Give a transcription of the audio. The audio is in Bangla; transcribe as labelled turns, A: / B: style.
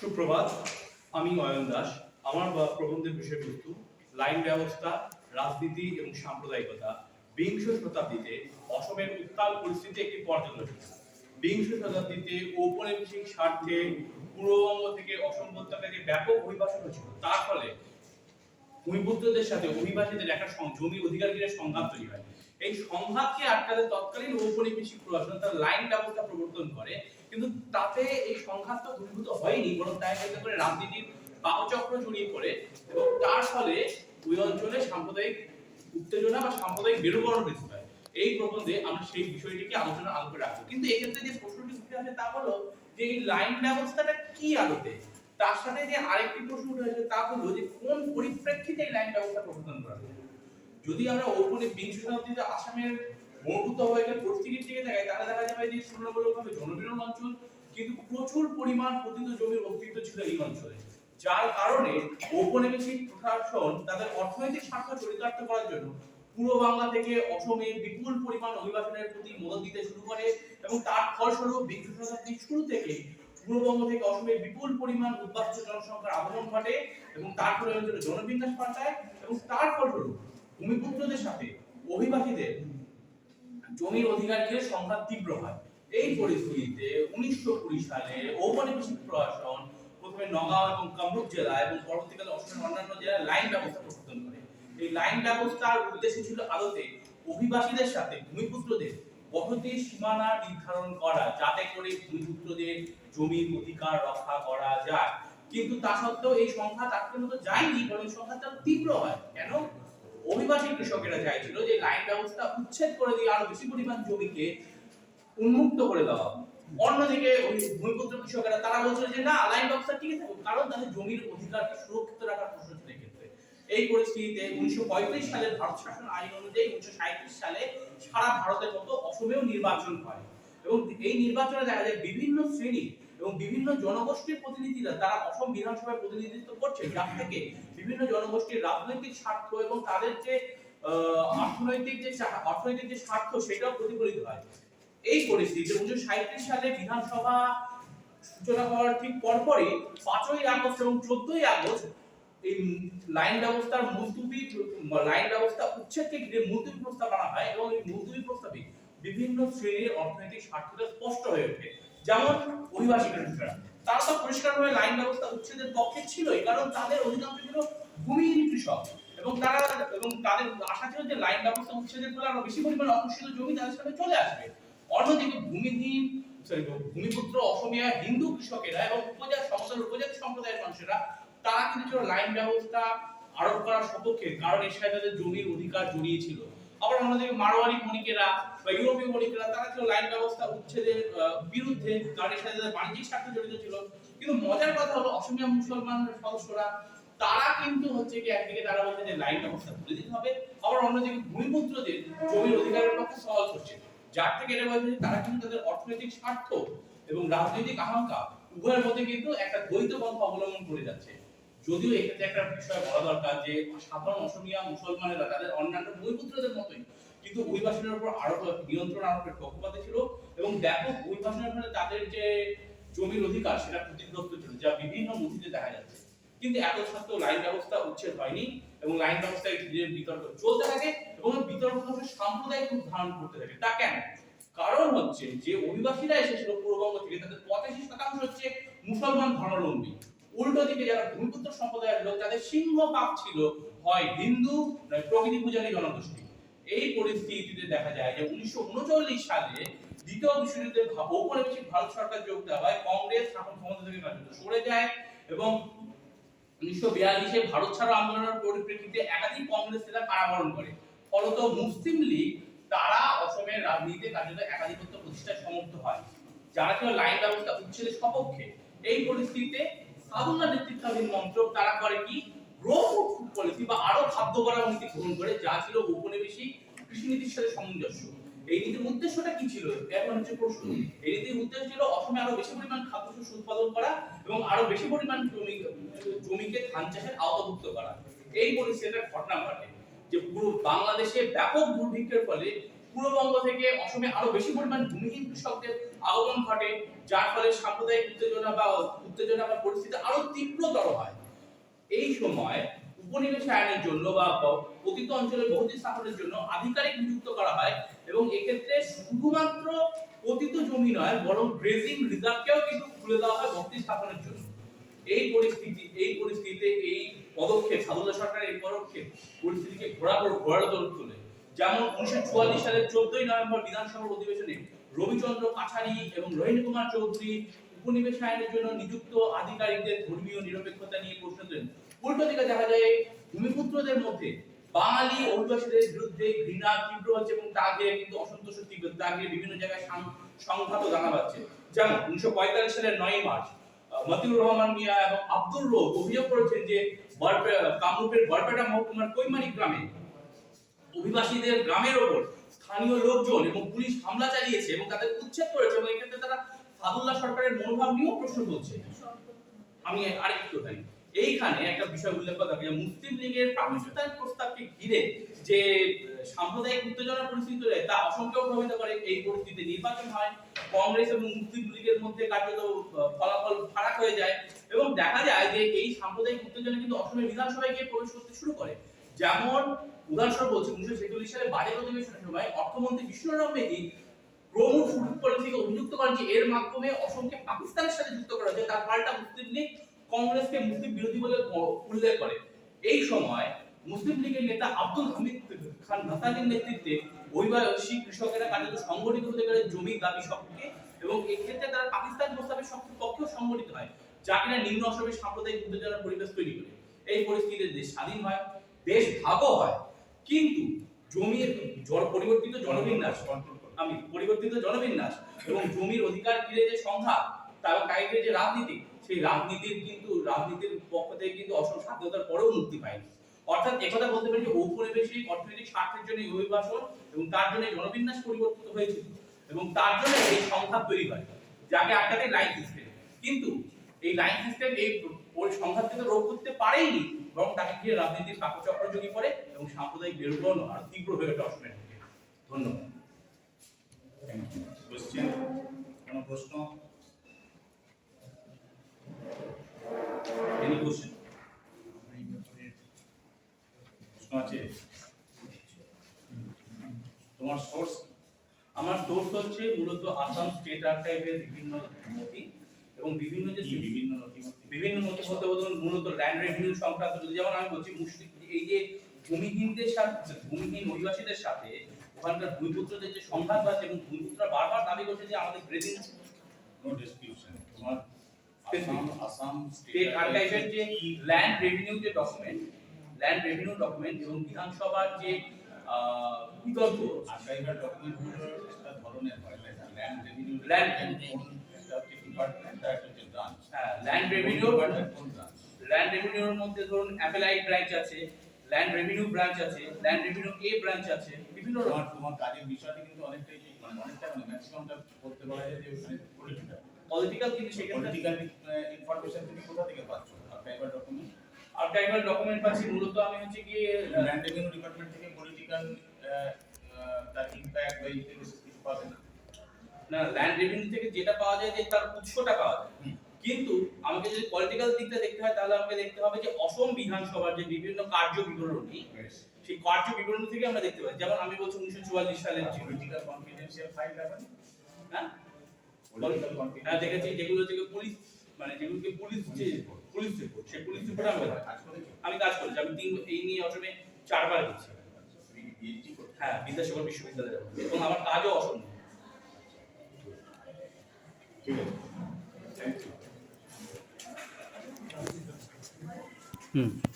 A: সুপ্রভাত, আমি অয়ন দাস। আমার প্রবন্ধের বিষয়বস্তু, লাইন ব্যবস্থা, রাজনীতি এবং সাম্প্রদায়িকতা, বিংশ শতাব্দীতে অসমের উত্তাল পরিস্থিতি একটি পর্যালোচনা বিংশ শতাব্দীতে ঔপনিবেশিক স্বার্থে পূর্ববঙ্গ থেকে অসম প্রত্যাখ্যানে ব্যাপক অভিবাসন হয়েছিল, তার ফলে ভূমিপুত্রদের সাথে অভিবাসীদের একটা জমি অধিকার ঘিরে সংঘাত তৈরি হয়। এই সংঘাতকে আটকাতে তৎকালীন ঔপনিবেশিক প্রশাসন তার লাইন ব্যবস্থা প্রবর্তন করে। কিন্তু তাতে এই সংঘাতটা দূরীভূত হয়নি, বরং তাই কেন্দ্র করে রাজনীতির পাকচক্র জড়িয়ে পড়ে এবং তার ফলে ওই অঞ্চলে সাম্প্রদায়িক উত্তেজনা বা সাম্প্রদায়িক মেরুকরণ বৃদ্ধি পায়। এই প্রবন্ধে আমরা সেই বিষয়টিকে আলোচনা আলোকে রাখব। কিন্তু এক্ষেত্রে যে প্রশ্নটি উঠে আসে তা হলো যে এই লাইন ব্যবস্থাটা কি আলোতে? তার সাথে যে আরেকটি প্রশ্ন উঠে আসে তা হলো যে কোন পরিপ্রেক্ষিতে এই লাইন ব্যবস্থা প্রবর্তন করা যদি আমরা ওপরে বিংশ শতাব্দীতে আসামের মৌভূত হয়ে গেলে পরিস্থিতির দিকে তাকাই তাহলে দেখা যাবে যে তুলনামূলকভাবে জনবিরল অঞ্চল, কিন্তু প্রচুর পরিমাণ পতিত জমির অস্তিত্ব ছিল এই অঞ্চলে। যার কারণে ঔপনিবেশিক প্রশাসন তাদের অর্থনৈতিক স্বার্থ চরিতার্থ করার জন্য পূর্ব বাংলা থেকে অসমে বিপুল পরিমাণ অভিবাসনের প্রতি মদত দিতে শুরু করে এবং তার ফলস্বরূপ বিংশ শতাব্দীর শুরু থেকে পূর্ববঙ্গ থেকে অসমে বিপুল পরিমাণ উদ্বাস্ত জনসংখ্যার আগমন ঘটে এবং তার ফলে জনবিন্যাস পাল্টায় এবং তার ফলস্বরূপ ভূমিপুত্রদের সাথে অভিবাসীদের জমির অধিকার ঘিরে সংঘাত তীব্র হয়। এই পরিস্থিতিতে উনিশশো কুড়ি সালে ঔপনিবেশিক প্রশাসন প্রথমে নগাঁও এবং কামরূপ জেলা এবং পরবর্তীকালে অসমের অন্যান্য জেলায় লাইন ব্যবস্থা প্রবর্তন করে। এই লাইন ব্যবস্থার উদ্দেশ্য ছিল আদতে অভিবাসীদের সাথে ভূমিপুত্রদের বসতির সীমানা নির্ধারণ করা, যাতে করে ভূমিপুত্রদের জমির অধিকার রক্ষা করা যায়। কিন্তু তা সত্ত্বেও এই সংঘাত আজকের মতো যায়নি বরং সংঘাতটা তীব্র হয়। কেন? অভিবাসী কৃষকেরা চাইছিল যে লাইন ব্যবস্থা উচ্ছেদ করে দিয়ে আরও বেশি পরিমাণ জমিকে উন্মুক্ত করে দেওয়া অন্যদিকে ভূমিপুত্র কৃষকেরা, তারা বলছিল যে না লাইন ব্যবস্থা ঠিক আছে কারণ তাদের জমির অধিকারকে সুরক্ষিত রাখার প্রশ্ন ছিল এক্ষেত্রে এই পরিস্থিতিতে উনিশশো পঁয়ত্রিশ সালের ভারত শাসন আইন অনুযায়ী উনিশশো সাঁইত্রিশ সালে সারা ভারতের মতো অসমেও নির্বাচন হয়। এবং এই নির্বাচনে দেখা যায় বিভিন্ন শ্রেণি এবং বিভিন্ন জনগোষ্ঠীর প্রতিনিধিরা, তারা অসম বিধানসভায় প্রতিনিধিত্ব করছে, যার থেকে বিভিন্ন জনগোষ্ঠীর রাজনৈতিক স্বার্থ এবং তাদের যে অর্থনৈতিক যে অর্থনৈতিক যে স্বার্থ, সেটাও প্রতিফলিত হয়। এই পরিস্থিতিতে উনিশশো সাঁইত্রিশ সালে বিধানসভা সূচনা হওয়ার ঠিক পরপরই পাঁচই আগস্ট এবং চোদ্দই আগস্ট এই লাইন ব্যবস্থার মুলতুবি, লাইন ব্যবস্থা উচ্ছেদকে ঘিরে মুলতুবি প্রস্তাব আনা হয় এবং এই মুলতুবি প্রস্তাবে বিভিন্ন শ্রেণির অর্থনৈতিক স্বার্থটা স্পষ্ট হয়ে ওঠে। যেমন অভিবাসী কৃষকরা তারা তো পরিষ্কারভাবে লাইন ব্যবস্থা উচ্ছেদের পক্ষে ছিলই, কারণ তাদের অধিকাংশ ছিল ভূমিহীন কৃষক। এবং তারা, এবং তাদের আশা ছিল যে লাইন ব্যবস্থা উচ্ছেদের ফলে আরও বেশি পরিমাণ অকুশিত জমি তাদের সামনে চলে আসবে। অন্যদিকে ভূমিহীন ভূমিপুত্র অসমীয়া হিন্দু কৃষকেরা এবং উপজাত সমতল উপজাতি সম্প্রদায়ের মানুষেরা, তারা কিন্তু লাইন ব্যবস্থা আরোপ করার সপক্ষে, কারণ এর সাথে তাদের জমির অধিকার জড়িয়ে ছিল। আবার অন্যদিকে মারোয়ারি বণিকেরা বা ইউরোপীয় বণিকেরা তারা ছিল লাইন ব্যবস্থা উচ্ছেদের বিরুদ্ধে এর সাথে তাদের বাণিজ্যিক স্বার্থ জড়িত ছিল। কিন্তু মজার কথা হলো, অসমীয়া মুসলমান সদস্যরা তারা কিন্তু হচ্ছে কি একদিকে তারা বলছে যে লাইন ব্যবস্থা তুলে দিতে হবে, আবার অন্যদিকে ভূমিপুত্রদের জমির অধিকারের পক্ষে সহজ হচ্ছে যার থেকে এটা বলছে তারা কিন্তু তাদের অর্থনৈতিক স্বার্থ এবং রাজনৈতিক আকাঙ্ক্ষা উভয়ের মধ্যে কিন্তু একটা দ্বৈত পন্থা অবলম্বন করে যাচ্ছে। যদিও এক্ষেত্রে একটা বিষয় বলা দরকার যে, সাধারণ অসমিয়া মুসলমানেরা তাদের অন্যান্য বৈপুত্রদের মতোই, কিন্তু অভিবাসনের উপর আরোপ নিয়ন্ত্রণ আরোপের পক্ষপাতে ছিল এবং ব্যাপক অভিবাসনের ফলে তাদের যে জমির অধিকার, সেটা ক্ষতিগ্রস্ত ছিল, যা বিভিন্ন নথিতে দেখা যাচ্ছে। কিন্তু এত সত্ত্বেও লাইন ব্যবস্থা উচ্ছেদ হয়নি এবং লাইন ব্যবস্থায় ঘিরে বিতর্ক চলতে থাকে এবং বিতর্ক সাম্প্রদায়িক রূপ ধারণ করতে থাকে। তা কেন? কারণ হচ্ছে যে, অভিবাসীরা এসেছিল পূর্ববঙ্গ থেকে, তাদের পঁচাশি শতাংশ হচ্ছে মুসলমান ধর্মাবলম্বী। উল্টো দিকে যারা ভূমিপুত্র সম্প্রদায়ের লোক, তাদের সিংহ পাপ ছিল হয় হিন্দু নয় প্রকৃতি পূজারী জনগোষ্ঠী। এই পরিস্থিতিতে দেখা যায় যে উনিশশো উনচল্লিশ সালে দ্বিতীয় বিশ্বযুদ্ধের ঔপনিবেশিক ভারত সরকার যোগ দেওয়া হয়, কংগ্রেস শাসন ক্ষমতা থেকে কার্যত সরে যায় এবং উনিশশো বিয়াল্লিশে ভারত ছাড়ো আন্দোলনের পরিপ্রেক্ষিতে একাধিক কংগ্রেস নেতা কারাবরণ করে। ফলত মুসলিম লীগ, তারা অসমের রাজনীতিতে কার্যত একাধিপত্য প্রতিষ্ঠায় সমর্থ হয়, যারা ছিল লাইন ব্যবস্থা উচ্ছেদের সপক্ষে। এই পরিস্থিতিতে সাধুনা নেতৃত্বাধীন মন্ত্রক তারা করে কি? ফুড পলিসি বা আরও খাদ্য করার নীতি গ্রহণ করে, যা ছিল সাথে সামঞ্জস্য। এই নীতির উদ্দেশ্যটা কি ছিল? এখন হচ্ছে প্রশ্ন। এই নীতির উদ্দেশ্য ছিল অসমে আরও বেশি পরিমাণ খাদ্যশস্য উৎপাদন করা এবং আরও বেশি পরিমাণ জমি, জমিকে ধান চাষের আওতাভুক্ত করা। এই পরিস্থিতির ঘটনা ঘটে যে পুরো বাংলাদেশে ব্যাপক দুর্ভিক্ষের ফলে পূর্ববঙ্গ থেকে অসমে আরও বেশি পরিমাণ ভূমিহীন কৃষকদের আগমন ঘটে, যার ফলে সাম্প্রদায়িক উত্তেজনা বা উত্তেজনা বা পরিস্থিতি আরও তীব্রতর হয়। এই সময় উপনিবেশ আইনের জন্য বা পতিত অঞ্চলে বসতি স্থাপনের জন্য আধিকারিক নিযুক্ত করা হয় এবং এক্ষেত্রে শুধুমাত্র পতিত জমি নয়, বরং গ্রেজিং রিজার্ভকেও কিন্তু খুলে দেওয়া হয় বসতি স্থাপনের জন্য। এই পরিস্থিতি, এই পরিস্থিতিতে এই পদক্ষেপ সাদুল্লাহ সরকারের এই পদক্ষেপ পরিস্থিতিকে ঘোরাবর ঘোরাদোর তোলে। যেমন উনিশশো চুয়াল্লিশ সালের চোদ্দই নভেম্বর বিধানসভার অধিবেশনে রবিচন্দ্র কাছারি এবং রোহিণী কুমার চৌধুরী উপনিবেশ আইনের জন্য নিযুক্ত আধিকারিকদের ধর্মীয় নিরপেক্ষতা নিয়ে প্রশ্ন তোলেন। উল্টো দিকে দেখা যায়, ভূমিপুত্রদের মধ্যে বাঙালি অভিবাসীদের বিরুদ্ধে ঘৃণা, তীব্র হচ্ছে এবং তা দিয়ে কিন্তু অসন্তোষ তীব্র তা দিয়ে বিভিন্ন জায়গায় সংঘাত জানা যাচ্ছে যেমন উনিশশো পঁয়তাল্লিশ সালের নয় মার্চ মতিউর রহমান মিয়া এবং আব্দুল রৌফ অভিযোগ করেছেন যে কামরূপের বরপেটা মহকুমার কৈমারি গ্রামে অভিবাসীদের গ্রামের ওপর স্থানীয় লোকজন এবং পুলিশ হামলা চালিয়েছে এবং তাদের উচ্ছেদ করেছে এবং এক্ষেত্রে তারা সাদুল্লাহ সরকারের মনোভাব নিয়েও প্রশ্ন তুলছে। আমি আরেকটু জানি এইখানে একটা বিষয় উল্লেখ করা যে মুসলিম লীগের প্রাণিশতার প্রস্তাবকে ঘিরে যে সাম্প্রদায়িক উত্তেজনার পরিস্থিতি হয়, তা অসংখ্য প্রভাবিত করে এই পরিস্থিতিতে নির্বাচন হয়। কংগ্রেস এবং মুসলিম লীগের মধ্যে কার্যত ফলাফল ফারাক হয়ে যায় এবং দেখা যায় যে এই সাম্প্রদায়িক উত্তেজনা কিন্তু অসমের বিধানসভায় গিয়ে প্রবেশ করতে শুরু করে। যেমন উদাহরণস্বরূপ বলছি উনিশশো ছেচল্লিশ সালে বাজেট অধিবেশনের সময় অর্থমন্ত্রী বিষ্ণুরাম মেধি প্রমুখ ফুড পলিসিকে অভিযুক্ত করেন যে এর মাধ্যমে অসমকে পাকিস্তানের সাথে যুক্ত করা হচ্ছে তার পাল্টা মুসলিম লীগ কংগ্রেসকে মুসলিম বিরোধী বলে উল্লেখ করে। এই সময় মুসলিম লীগের নেতা আব্দুল হামিদ খান ভাসানির নেতৃত্বে অভিবাসী কৃষকেরা কার্যত সংগঠিত হতে পারে জমি, দাবি সপক্ষে এবং এক্ষেত্রে তারা পাকিস্তান প্রস্তাবের পক্ষেও সংগঠিত হয়, যা কিনা নিম্ন অসমের সাম্প্রদায়িক উত্তেজনার পরিবেশ তৈরি করে। এই পরিস্থিতিতে দেশ স্বাধীন হয়। দেশ ভাগও হয়। কিন্তু জমির জল পরিবর্তিত জনবিন্যাস, আমি পরিবর্তিত জনবিন্যাস এবং জমির অধিকার ঘিরে যে সংঘাত তার কাইটের যে রাজনীতি, সেই রাজনীতির কিন্তু, রাজনীতির পক্ষ থেকে কিন্তু অসম স্বাধীনতার পরেও মুক্তি পায়নি। অর্থাৎ একথা বলতে পারি যে ঔপনিবেশিক অর্থনৈতিক স্বার্থের জন্য এই অভিবাসন এবং তার জন্য জনবিন্যাস পরিবর্তিত হয়েছিল এবং তার জন্য এই সংঘাত তৈরি হয়, যাকে আটকাতে লাইন সিস্টেম কিন্তু এই লাইন সিস্টেম এই ওই সংঘাতকে তো রোধ করতে পারেইনি বরং তাকে ঘিরে রাজনীতির কাকচক্র যোগী পড়ে এবং সাম্প্রদায়িক বিরোধন আর তীব্র হয়ে ওঠে অসমের দিকে। ধন্যবাদ।
B: কোশ্চেন কোনো প্রশ্ন?
A: এনি কোশ্চেন
B: প্রশ্ন আছে? তোমার সোর্স
A: আমার সোর্স হচ্ছে মূলত আসাম স্টেট আর্কাইভের বিভিন্ন নথি এবং বিভিন্ন যে
B: বিভিন্ন
A: বিভিন্ন নথি মূলত ল্যান্ড রেভিনিউ সংক্রান্ত। যদি যেমন আমি বলছি মুসলিম এই যে ভূমিহীনদের সাথে ভূমিহীন সাথে ওখানকার ভূমিপুত্রদের যে সংঘাত আছে এবং ভূমিপুত্ররা বারবার দাবি করছে যে আমাদের গ্রেডিং
B: নো ডিসক্রিপশন তোমার আসাম আসাম
A: স্টেট আর্কাইভের যে ল্যান্ড রেভিনিউ যে ডকুমেন্ট ল্যান্ড রেভিনিউ ডকুমেন্ট এবং বিধানসভার যে
B: ডকুমেন্টগুলো একটা ধরনের হয় land revenue
A: Land- land revenue land রেভিনিউর মধ্যে ধরুন ব্রাঞ্চ আছে ল্যান্ড রেভিনিউ ব্রাঞ্চ আছে ল্যান্ড রেভিনিউ এ ব্রাঞ্চ আছে বিভিন্ন রকম।
B: তোমার কাজের বিষয়টা কিন্তু অনেকটাই মানে অনেকটা মানে ম্যাক্সিমামটা বলতে পারা যায় যে পলিটিক্যাল
A: পলিটিক্যাল কিন্তু সেক্ষেত্রে
B: পলিটিক্যাল ইনফরমেশন তুমি কোথা থেকে পাচ্ছ? আর্কাইভাল ডকুমেন্ট
A: আর্কাইভাল ডকুমেন্ট পাচ্ছি মূলত আমি হচ্ছে কি
B: ল্যান্ড রেভিনিউ ডিপার্টমেন্ট থেকে পলিটিক্যাল তার ইমপ্যাক্ট বা ইনফ্লুয়েন্স কিছু পাবে না।
A: না ল্যান্ড রেভিনিউ থেকে যেটা পাওয়া যায় যে তার উৎসটা পাওয়া যায়। কিন্তু আমাকে যদি পলিটিক্যাল দিকটা দেখতে হয় তাহলে আমাকে দেখতে হবে যে অসম বিধানসভার যে বিভিন্ন কার্য বিবরণী সেই কার্য বিবরণী থেকে আমরা দেখতে পাই। যেমন আমি বলছি উনিশশো চুয়াল্লিশ সালের
B: পলিটিক্যাল কনফিডেন্সিয়াল ফাইল
A: হ্যাঁ? হ্যাঁ দেখেছি যেগুলো থেকে পুলিশ মানে যেগুলোকে পুলিশ যে পুলিশ রিপোর্ট সেই পুলিশ রিপোর্ট আমি আমি কাজ করেছি। আমি তিন এই নিয়ে অসমে চারবার গেছি। হ্যাঁ বিদ্যাসাগর বিশ্ববিদ্যালয়ে। এবং আমার কাজও অসম।
B: ঠিক আছে।
A: Hmm.